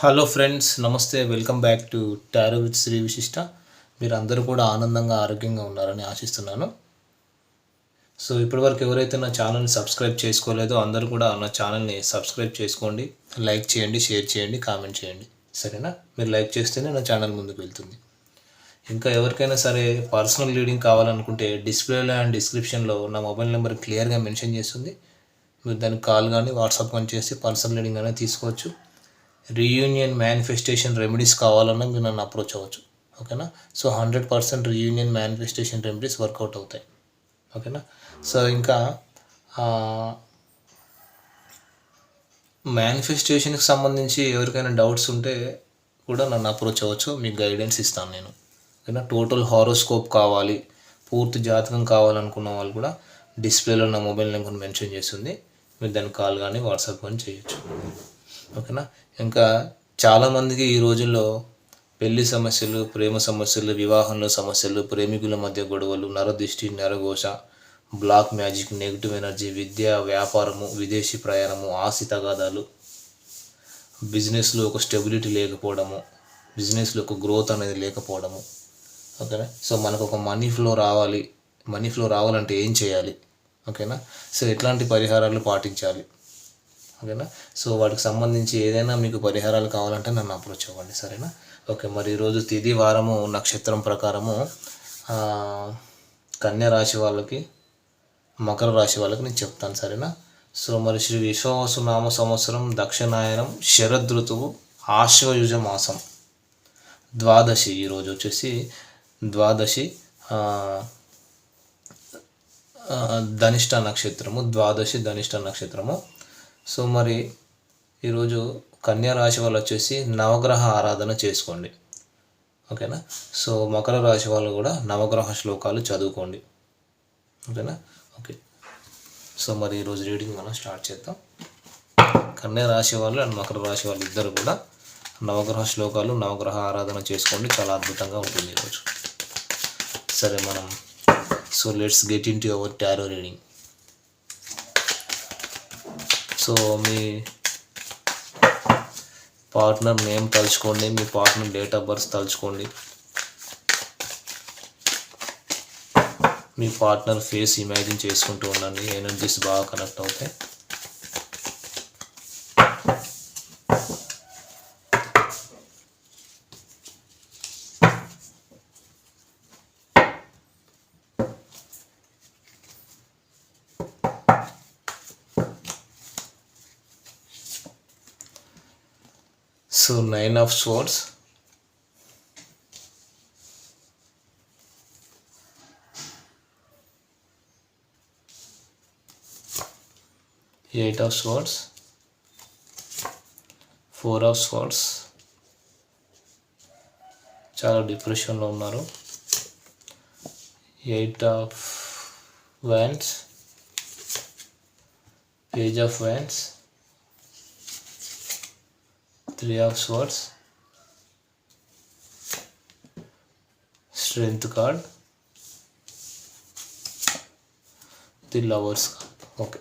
Hello friends నమస్తే welcome back to tarot with Sri Vishishta మీరు అందరూ కూడా ఆనందంగా ఆరోగ్యంగా ఉన్నారని ఆశిస్తున్నాను. సో ఇప్పటివరకు ఎవరైతే నా ఛానల్ని సబ్స్క్రైబ్ చేసుకోలేదో అందరూ కూడా నా ఛానల్ని సబ్స్క్రైబ్ చేసుకోండి. లైక్ చేయండి షేర్ చేయండి కామెంట్ చేయండి. సరేనా? మీరు లైక్ చేస్తేనే నా ఛానల్ ముందుకు వెళ్తుంది. ఇంకా ఎవరికైనా సరే పర్సనల్ రీడింగ్ కావాలనుకుంటే డిస్ప్లేలో అండ్ డిస్క్రిప్షన్లో నా మొబైల్ నెంబర్ క్లియర్గా మెన్షన్ చేస్తుంది. మీరు దానికి కాల్ కానీ వాట్సాప్ కానీ చేసి పర్సనల్ రీడింగ్ అనేది తీసుకోవచ్చు. రీయూనియన్ మేనిఫెస్టేషన్ రెమెడీస్ కావాలన్నా మీరు నన్ను అప్రోచ్ అవ్వచ్చు. ఓకేనా so hundred percent reunion manifestation remedies work out అవుతాయి. ఓకేనా సో ఇంకా మేనిఫెస్టేషన్కి సంబంధించి ఎవరికైనా డౌట్స్ ఉంటే కూడా నన్ను అప్రోచ్ అవ్వచ్చు. మీకు గైడెన్స్ ఇస్తాను నేను. ఓకేనా టోటల్ హారోస్కోప్ కావాలి. పూర్తి జాతకం కావాలనుకున్న వాళ్ళు కూడా డిస్ప్లేలో నా మొబైల్ నెంబర్ మెన్షన్ చేస్తుంది. మీరు దాన్ని కాల్ కానీ వాట్సాప్ కానీ చేయొచ్చు. ఓకేనా ఇంకా చాలామందికి ఈ రోజుల్లో పెళ్ళి సమస్యలు ప్రేమ సమస్యలు వివాహంలో సమస్యలు ప్రేమికుల మధ్య గొడవలు నరదృష్టి నరఘోష బ్లాక్ మ్యాజిక్ నెగిటివ్ ఎనర్జీ విద్య వ్యాపారము విదేశీ ప్రయాణము ఆస్తి తగాదాలు బిజినెస్లో ఒక స్టెబిలిటీ లేకపోవడము బిజినెస్లో ఒక గ్రోత్ అనేది లేకపోవడము ఓకేనా? సో మనకు ఒక మనీ ఫ్లో రావాలి మనీ ఫ్లో రావాలంటే ఏం చేయాలి? ఓకేనా? సో ఎట్లాంటి పరిహారాలు పాటించాలి? ఓకేనా సో వాటికి సంబంధించి ఏదైనా మీకు పరిహారాలు కావాలంటే నన్ను అప్రోచ్ అవ్వండి సరేనా? ఓకే మరి ఈరోజు తిది వారము నక్షత్రం ప్రకారము కన్యా రాశి వాళ్ళకి మకర రాశి వాళ్ళకి నేను చెప్తాను సరేనా? సో మరి శ్రీ విశ్వవసునామ సంవత్సరం దక్షిణాయనం శరద్ ఋతువు ఆశ్వయుజ మాసం ద్వాదశి ఈరోజు వచ్చేసి ద్వాదశి ధనిష్ట నక్షత్రము ద్వాదశి ధనిష్ట నక్షత్రము సో మరి ఈరోజు కన్యా రాశి వాళ్ళు వచ్చేసి నవగ్రహ ఆరాధన చేసుకోండి. ఓకేనా? సో మకర రాశి వాళ్ళు కూడా నవగ్రహ శ్లోకాలు చదువుకోండి. ఓకేనా? ఓకే. సో మరి ఈరోజు రీడింగ్ మనం స్టార్ట్ చేద్దాం. కన్యా రాశి వాళ్ళు అండ్ మకర రాశి వాళ్ళు ఇద్దరు కూడా నవగ్రహ శ్లోకాలు నవగ్రహ ఆరాధన చేసుకోండి. చాలా అద్భుతంగా ఉంటుంది ఈరోజు. సరే మనం so let's get into our tarot reading so me partner name తలుచుకోండి మీ పార్ట్నర్ డేట్ ఆఫ్ బర్త్ తలుచుకోండి. మీ పార్ట్నర్ ఫేస్ ఇమాజిన్ చేసుకుంటూ ఉండండి ఎనర్జీస్ బాగా కనెక్ట్ అవుతాయి. So nine of swords eight of swords four of swords చాలా డిప్రెషన్లో ఉన్నారు. Eight of wands page of wands three of swords strength card the lovers card okay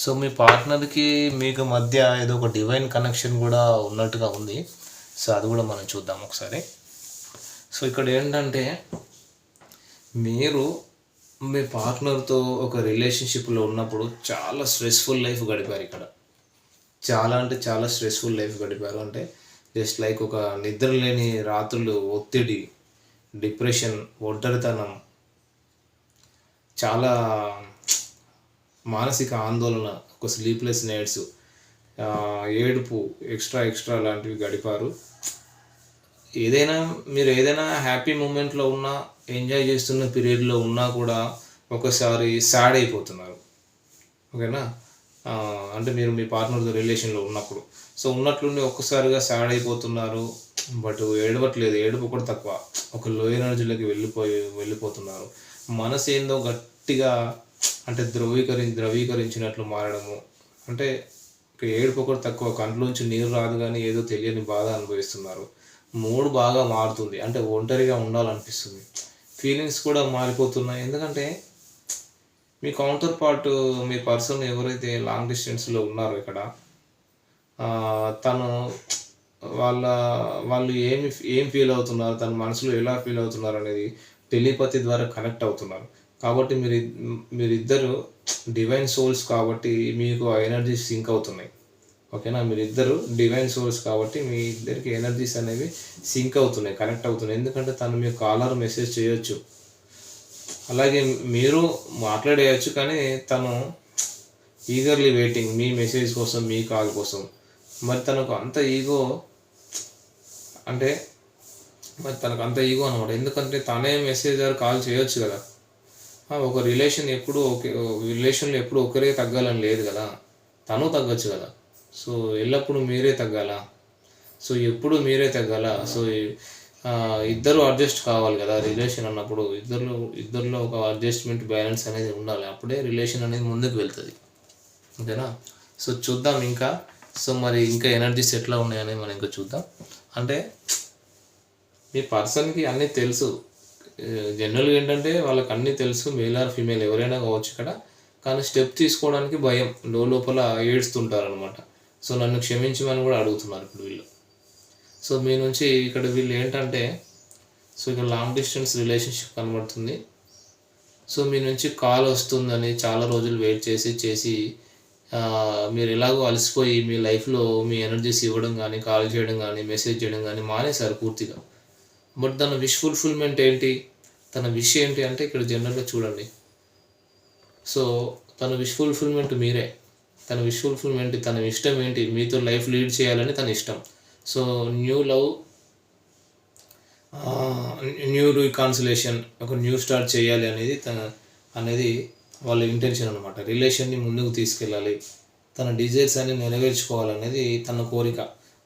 so మీ పార్ట్నర్కి మీకు మధ్య ఏదో ఒక డివైన్ కనెక్షన్ కూడా ఉన్నట్టుగా ఉంది. సో అది కూడా మనం చూద్దాం ఒకసారి. సో ఇక్కడ ఏంటంటే మీరు మీ పార్ట్నర్తో ఒక రిలేషన్షిప్లో ఉన్నప్పుడు చాలా స్ట్రెస్ఫుల్ లైఫ్ గడిపారు ఇక్కడ. చాలా అంటే చాలా స్ట్రెస్ఫుల్ లైఫ్ గడిపారు అంటే జస్ట్ లైక్ ఒక నిద్ర లేని రాత్రులు ఒత్తిడి డిప్రెషన్ ఒంటరితనం చాలా మానసిక ఆందోళన ఒక స్లీప్లెస్ నైట్స్ ఏడుపు ఎక్స్ట్రా ఎక్స్ట్రా లాంటివి గడిపారు. ఏదైనా మీరు ఏదైనా హ్యాపీ మూమెంట్లో ఉన్నా ఎంజాయ్ చేస్తున్న పీరియడ్లో ఉన్నా కూడా ఒకసారి సాడ్ అయిపోతున్నారు. ఓకేనా అంటే మీరు మీ పార్ట్నర్తో రిలేషన్లో ఉన్నప్పుడు. సో ఉన్నట్లుండి ఒక్కసారిగా సాడ్ అయిపోతున్నారు బట్ ఏడవట్లేదు ఏడుపు కూడా తక్కువ. ఒక లో ఎనర్జీలోకి వెళ్ళిపోయి వెళ్ళిపోతున్నారు. మనసు ఏందో గట్టిగా అంటే ధ్రువీకరి ద్రవీకరించినట్లు మారడము. అంటే ఏడుపు కూడా తక్కువ కంట్లోంచి నీరు రాదు కానీ ఏదో తెలియని బాధ అనుభవిస్తున్నారు. మూడు బాగా మారుతుంది. అంటే ఒంటరిగా ఉండాలనిపిస్తుంది. ఫీలింగ్స్ కూడా మారిపోతున్నాయి. ఎందుకంటే మీ కౌంటర్ పార్ట్ మీ పర్సన్ ఎవరైతే లాంగ్ డిస్టెన్స్లో ఉన్నారో ఇక్కడ తను వాళ్ళ వాళ్ళు ఏమి ఏం ఫీల్ అవుతున్నారు తన మనసులో ఎలా ఫీల్ అవుతున్నారు అనేది టెలిపతి ద్వారా కనెక్ట్ అవుతున్నారు. కాబట్టి మీరు మీరిద్దరు డివైన్ సోల్స్ కాబట్టి మీకు ఆ ఎనర్జీస్ సింక్ అవుతున్నాయి. ఓకేనా? మీరిద్దరు డివైన్ సోల్స్ కాబట్టి మీ ఇద్దరికి ఎనర్జీస్ అనేవి సింక్ అవుతున్నాయి కనెక్ట్ అవుతున్నాయి. ఎందుకంటే తను మీకు కాలర్ మెసేజ్ చేయొచ్చు. అలాగే మీరు మాట్లాడేయచ్చు కానీ తను ఈగర్లీ వెయిటింగ్ మీ మెసేజ్ కోసం మీ కాల్ కోసం. మరి తనకు అంత ఈగో అంటే మరి తనకు అంత ఈగో అనమాట ఎందుకంటే తనే మెసేజ్ కాల్ చేయొచ్చు కదా. ఒక రిలేషన్ ఎప్పుడు ఒకే రిలేషన్లో ఎప్పుడు ఒకరే తగ్గాలని లేదు కదా. తను తగ్గొచ్చు కదా. సో ఎల్లప్పుడూ మీరే తగ్గాల? సో ఎప్పుడు మీరే తగ్గాల? సో ఇద్దరు అడ్జస్ట్ కావాలి కదా రిలేషన్ అన్నప్పుడు. ఇద్దరు ఇద్దరిలో ఒక అడ్జస్ట్మెంట్ బ్యాలెన్స్ అనేది ఉండాలి. అప్పుడే రిలేషన్ అనేది ముందుకు వెళ్తుంది. ఓకేనా సో చూద్దాం ఇంకా. సో మరి ఇంకా ఎనర్జీస్ ఎట్లా ఉన్నాయని మనం ఇంకా చూద్దాం. అంటే మీ పర్సన్కి అన్నీ తెలుసు. జనరల్గా ఏంటంటే వాళ్ళకి అన్నీ తెలుసు. మేల్ ఆర్ ఫీమేల్ ఎవరైనా కావచ్చు ఇక్కడ. కానీ స్టెప్ తీసుకోవడానికి భయం. లో లోపల ఏడుస్తుంటారు అనమాట సో నన్ను క్షమించమని కూడా అడుగుతున్నారు ఇప్పుడు వీళ్ళు. సో మీ నుంచి ఇక్కడ వీళ్ళు ఏంటంటే సో ఇక్కడ లాంగ్ డిస్టెన్స్ రిలేషన్షిప్ కనబడుతుంది. సో మీ నుంచి కాల్ వస్తుందని చాలా రోజులు వెయిట్ చేసి చేసి మీరు ఎలాగో అలసిపోయి మీ లైఫ్లో మీ ఎనర్జీస్ ఇవ్వడం కానీ కాల్ చేయడం కానీ మెసేజ్ చేయడం కానీ మానేశారు పూర్తిగా. బట్ తన విష్ ఫుల్ఫిల్మెంట్ ఏంటి? తన విష్ ఏంటి అంటే ఇక్కడ జనరల్గా చూడండి. సో తన విష్ ఫుల్ఫిల్మెంట్ మీరే. తన విష్ ఫుల్ఫిల్మెంట్ తన ఇష్టం ఏంటి? మీతో లైఫ్ లీడ్ చేయాలని తన ఇష్టం. So new love new reconciliation ఒక న్యూ స్టార్ట్ చేయాలి అనేది తన అనేది వాళ్ళ ఇంటెన్షన్ అనమాట రిలేషన్ని ముందుకు తీసుకెళ్ళాలి. తన డిజైర్స్ అన్ని నెరవేర్చుకోవాలనేది తన కోరిక.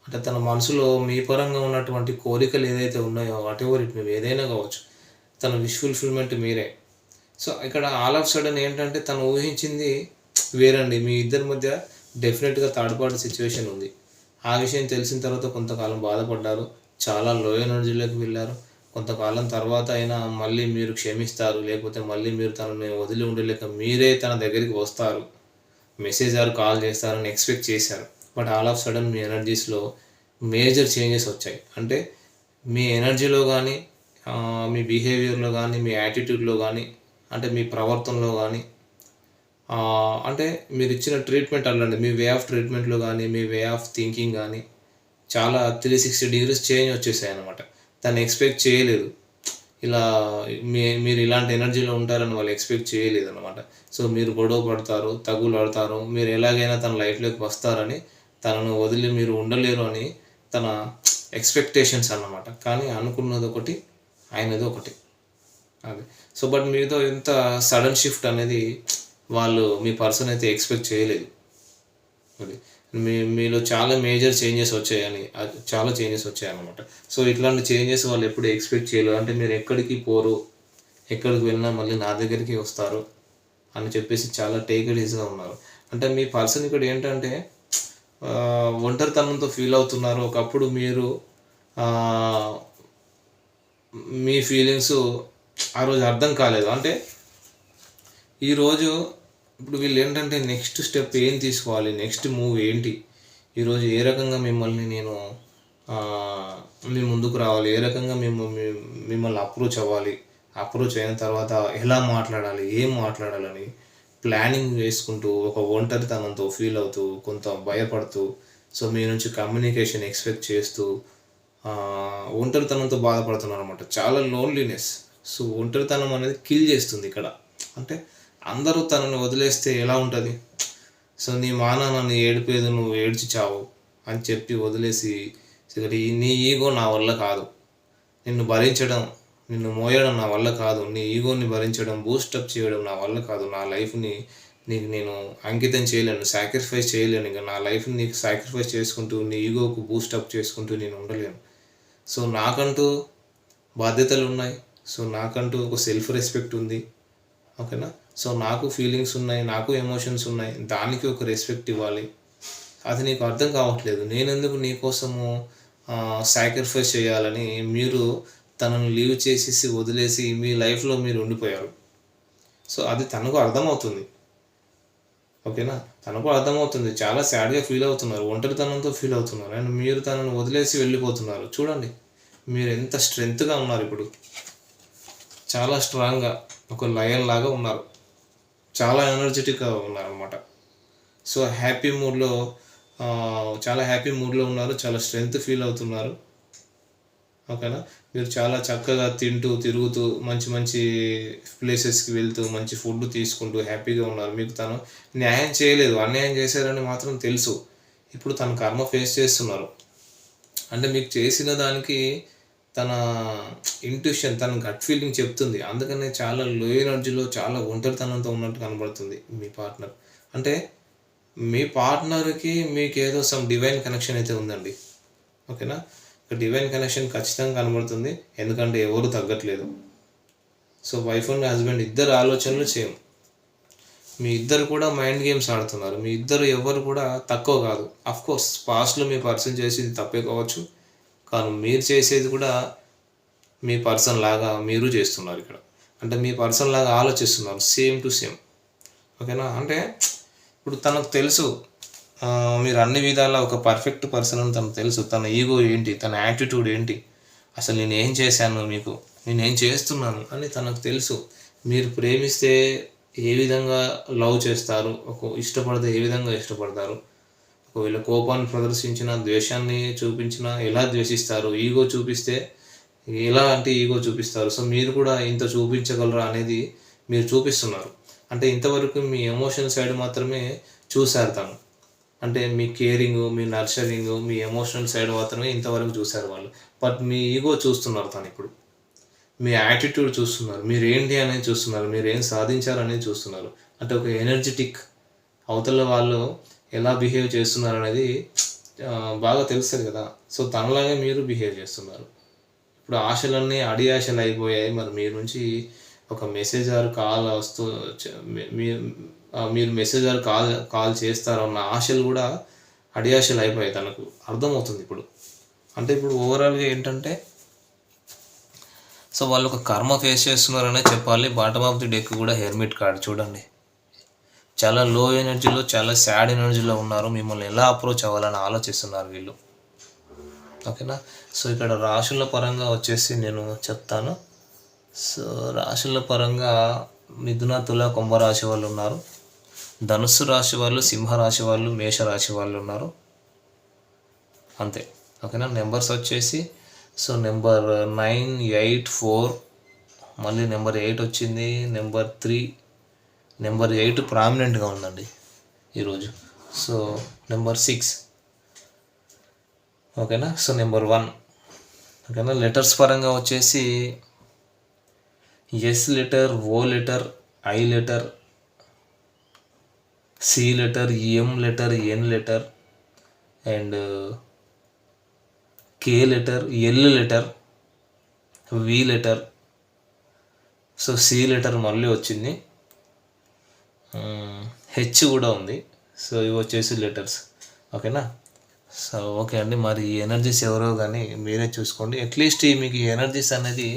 అంటే తన మనసులో మీ పరంగా ఉన్నటువంటి కోరికలు ఏదైతే ఉన్నాయో వాట్ ఎవర్ ఇట్ మీ ఏదైనా కావచ్చు తన విష్ ఫుల్ఫిల్మెంట్ మీరే. సో ఇక్కడ ఆల్ ఆఫ్ సడన్ ఏంటంటే తను ఊహించింది వేరండి. మీ ఇద్దరి మధ్య డెఫినెట్గా థర్డ్ పార్టీ సిచ్యువేషన్ ఉంది. ఆ విషయం తెలిసిన తర్వాత కొంతకాలం బాధపడ్డారు. చాలా లో ఎనర్జీలోకి వెళ్ళారు. కొంతకాలం తర్వాత అయినా మళ్ళీ మీరు క్షమిస్తారు. లేకపోతే మళ్ళీ మీరు తనని వదిలి ఉండలేక మీరే తన దగ్గరికి వస్తారు. మెసేజ్ ఆర్ కాల్ చేస్తారని ఎక్స్పెక్ట్ చేశారు. బట్ ఆల్ ఆఫ్ సడన్ మీ ఎనర్జీస్లో మేజర్ చేంజెస్ వచ్చాయి. అంటే మీ ఎనర్జీలో కానీ మీ బిహేవియర్లో కానీ మీ యాటిట్యూడ్లో కానీ అంటే మీ ప్రవర్తనలో కానీ అంటే మీరు ఇచ్చిన ట్రీట్మెంట్ అనండి. మీ వే ఆఫ్ ట్రీట్మెంట్లో కానీ మీ వే ఆఫ్ థింకింగ్ కానీ చాలా త్రీ సిక్స్టీ డిగ్రీస్ చేంజ్ వచ్చేసాయి అనమాట తను ఎక్స్పెక్ట్ చేయలేదు. ఇలా మీ మీరు ఇలాంటి ఎనర్జీలో ఉంటారని వాళ్ళు ఎక్స్పెక్ట్ చేయలేదు అనమాట సో మీరు గొడవ పడతారు తగులు పడతారు మీరు ఎలాగైనా తన లైఫ్లోకి వస్తారని తనను వదిలి మీరు ఉండలేరు అని తన ఎక్స్పెక్టేషన్స్ అన్నమాట. కానీ అనుకున్నది ఒకటి ఆయనది ఒకటి. అది. సో బట్ మీతో ఇంత సడన్ షిఫ్ట్ అనేది వాళ్ళు మీ పర్సన్ అయితే ఎక్స్పెక్ట్ చేయలేదు. అది మీ మీలో చాలా మేజర్ చేంజెస్ వచ్చాయని అది చాలా చేంజెస్ వచ్చాయన్నమాట. సో ఇట్లాంటి చేంజెస్ వాళ్ళు ఎప్పుడు ఎక్స్పెక్ట్ చేయలేదు. అంటే మీరు ఎక్కడికి పోరు ఎక్కడికి వెళ్ళినా మళ్ళీ నా దగ్గరికి వస్తారు అని చెప్పేసి చాలా టేకెడ్ ఈజీగా ఉన్నారు. అంటే మీ పర్సన్ ఇక్కడ ఏంటంటే ఒంటరితనంతో ఫీల్ అవుతున్నారు. ఒకప్పుడు మీరు మీ ఫీలింగ్స్ ఆ రోజు అర్థం కాలేదు. అంటే ఈరోజు ఇప్పుడు వీళ్ళు ఏంటంటే నెక్స్ట్ స్టెప్ ఏం తీసుకోవాలి? నెక్స్ట్ మూవ్ ఏంటి? ఈరోజు ఏ రకంగా మిమ్మల్ని నేను మీ ముందుకు రావాలి? ఏ రకంగా మేము మిమ్మల్ని అప్రోచ్ అవ్వాలి? అప్రోచ్ అయిన తర్వాత ఎలా మాట్లాడాలి? ఏం మాట్లాడాలని ప్లానింగ్ వేసుకుంటూ ఒక ఒంటరితనంతో ఫీల్ అవుతూ కొంత భయపడుతూ సో మీ నుంచి కమ్యూనికేషన్ ఎక్స్పెక్ట్ చేస్తూ ఒంటరితనంతో బాధపడుతున్నారు అనమాట చాలా లోన్లీనెస్ సో ఒంటరితనం అనేది కిల్ చేస్తుంది ఇక్కడ. అంటే అందరూ తనని వదిలేస్తే ఎలా ఉంటుంది? సో నీ మాన నన్ను ఏడిపేది నువ్వు ఏడ్చి చావు అని చెప్పి వదిలేసి నీ ఈగో నా వల్ల కాదు. నిన్ను భరించడం నిన్ను మోయడం నా వల్ల కాదు. నీ ఈగోని భరించడం బూస్టప్ చేయడం నా వల్ల కాదు. నా లైఫ్ని నీకు నేను అంకితం చేయలేను సాక్రిఫైస్ చేయలేను. ఇంకా నా లైఫ్ని నీకు సాక్రిఫైస్ చేసుకుంటూ నీ ఈగోకు బూస్టప్ చేసుకుంటూ నేను ఉండలేను. సో నాకంటూ బాధ్యతలు ఉన్నాయి. సో నాకంటూ ఒక సెల్ఫ్ రెస్పెక్ట్ ఉంది. ఓకేనా? సో నాకు ఫీలింగ్స్ ఉన్నాయి నాకు ఎమోషన్స్ ఉన్నాయి. దానికి ఒక రెస్పెక్ట్ ఇవ్వాలి. అది నీకు అర్థం కావట్లేదు. నేనెందుకు నీకోసము సాక్రిఫైస్ చేయాలని మీరు తనను లీవ్ చేసేసి వదిలేసి మీ లైఫ్లో మీరు ఉండిపోయారు. సో అది తనకు అర్థమవుతుంది. ఓకేనా? తనకు అర్థమవుతుంది. చాలా సాడ్గా ఫీల్ అవుతున్నారు. ఒంటరితనంతో ఫీల్ అవుతున్నారు. అండ్ మీరు తనను వదిలేసి వెళ్ళిపోతున్నారు. చూడండి. మీరు ఎంత స్ట్రెంగ్త్గా ఉన్నారు ఇప్పుడు. చాలా స్ట్రాంగ్గా ఒక లయన్ లాగా ఉన్నారు. చాలా ఎనర్జెటిక్గా ఉన్నారనమాట సో హ్యాపీ మూడ్లో చాలా హ్యాపీ మూడ్లో ఉన్నారు చాలా స్ట్రెంగ్త్ ఫీల్ అవుతున్నారు. ఓకేనా మీరు చాలా చక్కగా తింటూ తిరుగుతూ మంచి మంచి ప్లేసెస్కి వెళ్తూ మంచి ఫుడ్ తీసుకుంటూ హ్యాపీగా ఉన్నారు. మీకు తను న్యాయం చేయలేదు. అన్యాయం చేశారని మాత్రం తెలుసు. ఇప్పుడు తన కర్మ ఫేస్ చేస్తున్నారు. అంటే మీకు చేసిన దానికి తన ఇంట్యూషన్ తన గట్ ఫీలింగ్ చెప్తుంది. అందుకనే చాలా లో ఎనర్జీలో చాలా ఒంటరితనంతో ఉన్నట్టు కనబడుతుంది మీ పార్ట్నర్ అంటే మీ పార్ట్నర్కి మీకు ఏదో సమ్ డివైన్ కనెక్షన్ అయితే ఉందండి. ఓకేనా? డివైన్ కనెక్షన్ ఖచ్చితంగా కనబడుతుంది. ఎందుకంటే ఎవరు తగ్గట్లేదు. సో వైఫ్ అండ్ హస్బెండ్ ఇద్దరు ఆలోచనలు సేమ్ మీ ఇద్దరు కూడా మైండ్ గేమ్స్ ఆడుతున్నారు. మీ ఇద్దరు ఎవరు కూడా తక్కువ కాదు. అఫ్ కోర్స్ పాస్ట్లో మీ పర్సన్ చేసేది తప్పే కావచ్చు. కానీ మీరు చేసేది కూడా మీ పర్సన్ లాగా మీరు చేస్తున్నారు ఇక్కడ. అంటే మీ పర్సన్ లాగా ఆలోచిస్తున్నారు సేమ్ టు సేమ్. ఓకేనా? అంటే ఇప్పుడు తనకు తెలుసు మీరు అన్ని విధాలా ఒక పర్ఫెక్ట్ పర్సన్ అని తనకు తెలుసు తన ఈగో ఏంటి తన యాటిట్యూడ్ ఏంటి అసలు నేను ఏం చేశాను మీకు నేను ఏం చేస్తున్నాను అని తనకు తెలుసు. మీరు ప్రేమిస్తే ఏ విధంగా లవ్ చేస్తారు ఒక ఇష్టపడితే ఏ విధంగా ఇష్టపడతారు ఒకవేళ కోపాన్ని ప్రదర్శించిన ద్వేషాన్ని చూపించిన ఎలా ద్వేషిస్తారు? ఈగో చూపిస్తే ఎలా అంటే ఈగో చూపిస్తారు? సో మీరు కూడా ఇంత చూపించగలరా అనేది మీరు చూపిస్తున్నారు. అంటే ఇంతవరకు మీ ఎమోషన్ సైడ్ మాత్రమే చూశారు తను అంటే మీ కేరింగ్ మీ నర్చరింగ్ మీ ఎమోషనల్ సైడ్ మాత్రమే ఇంతవరకు చూశారు వాళ్ళు. బట్ మీ ఈగో చూస్తున్నారు తను ఇప్పుడు. మీ యాటిట్యూడ్ చూస్తున్నారు. మీరు ఏంటి అనేది చూస్తున్నారు. మీరు ఏం సాధించారు అనేది చూస్తున్నారు. అంటే ఒక ఎనర్జెటిక్ అవతల వాళ్ళు ఎలా బిహేవ్ చేస్తున్నారు అనేది బాగా తెలుస్తుంది కదా. సో తనలాగే మీరు బిహేవ్ చేస్తున్నారు. ఇప్పుడు ఆశలన్నీ అడి ఆశలు అయిపోయాయి. మరి మీ నుంచి ఒక మెసేజ్ ఆర్ కాల్ వస్తూ మీరు మెసేజ్ ఆర్ కాల్ కాల్ చేస్తారన్న ఆశలు కూడా అడి ఆశలు అయిపోయాయి తనకు. అర్థమవుతుంది ఇప్పుడు. అంటే ఇప్పుడు ఓవరాల్గా ఏంటంటే సో వాళ్ళు ఒక కర్మ ఫేస్ చేస్తున్నారనే చెప్పాలి. బాటమ్ ఆఫ్ ది డెక్ కూడా హెర్మిట్ కార్డ్ చూడండి. చాలా లో ఎనర్జీలో చాలా సాడ్ ఎనర్జీలో ఉన్నారు. మిమ్మల్ని ఎలా అప్రోచ్ అవ్వాలని ఆలోచిస్తున్నారు వీళ్ళు? ఓకేనా సో ఇక్కడ రాశుల పరంగా వచ్చేసి నేను చెప్తాను. సో రాశుల పరంగా మిథున తుల కుంభరాశి వాళ్ళు ఉన్నారు. ధనుస్సు రాశి వాళ్ళు సింహరాశి వాళ్ళు మేషరాశి వాళ్ళు ఉన్నారు. అంతే. ఓకేనా నెంబర్స్ వచ్చేసి so number nine eight four మళ్ళీ నెంబర్ ఎయిట్ వచ్చింది. నెంబర్ త్రీ నెంబర్ ఎయిట్ ప్రామినెంట్గా ఉందండి ఈరోజు. So number six. ఓకేనా? So number one. ఓకేనా? లెటర్స్ పరంగా వచ్చేసి S letter O letter I letter C letter M letter N letter and K letter L letter V letter. So C letter మళ్ళీ వచ్చింది. H కూడా ఉంది. సో ఇవి వచ్చేసి లెటర్స్ ఓకేనా సో ఓకే అండి. మరి ఎనర్జీస్ ఎవరో కానీ మీరే చూసుకోండి. అట్లీస్ట్ ఈ మీకు ఎనర్జీస్ అనేది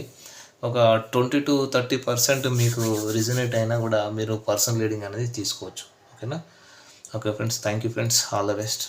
ఒక ట్వంటీ టు థర్టీ పర్సెంట్ మీకు రిజనేట్ అయినా కూడా మీరు పర్సనల్ రీడింగ్ అనేది తీసుకోవచ్చు. ఓకేనా okay friends thank you friends all the best